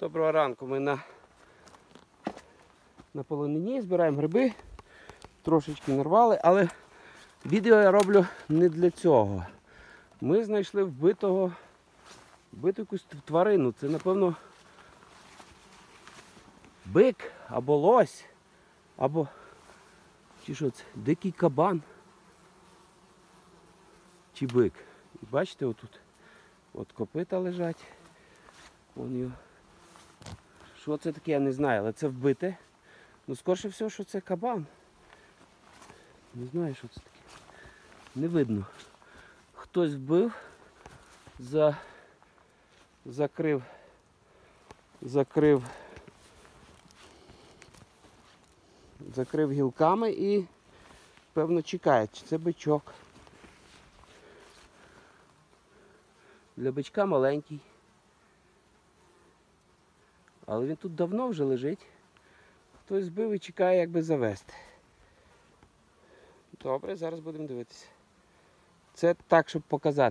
Доброго ранку. Ми на, на полонині збираємо гриби. Трошечки нарвали, але відео я роблю не для цього. Ми знайшли вбитого, вбиту якусь тварину. Це, напевно, бик або лось, або чи що це? Дикий кабан. Чи бик. І бачите, отут от копита лежать. Вон його. Що це таке, я не знаю, але це вбите. Ну, скорше всього, що це кабан. Не знаю, що це таке. Не видно. Хтось вбив, за... закрив, закрив, закрив гілками і, певно, чекає, чи це бичок. Для бичка маленький. Але він тут давно вже лежить. Хтось збив і чекає, як би завести. Добре, зараз будемо дивитися. Це так, щоб показати.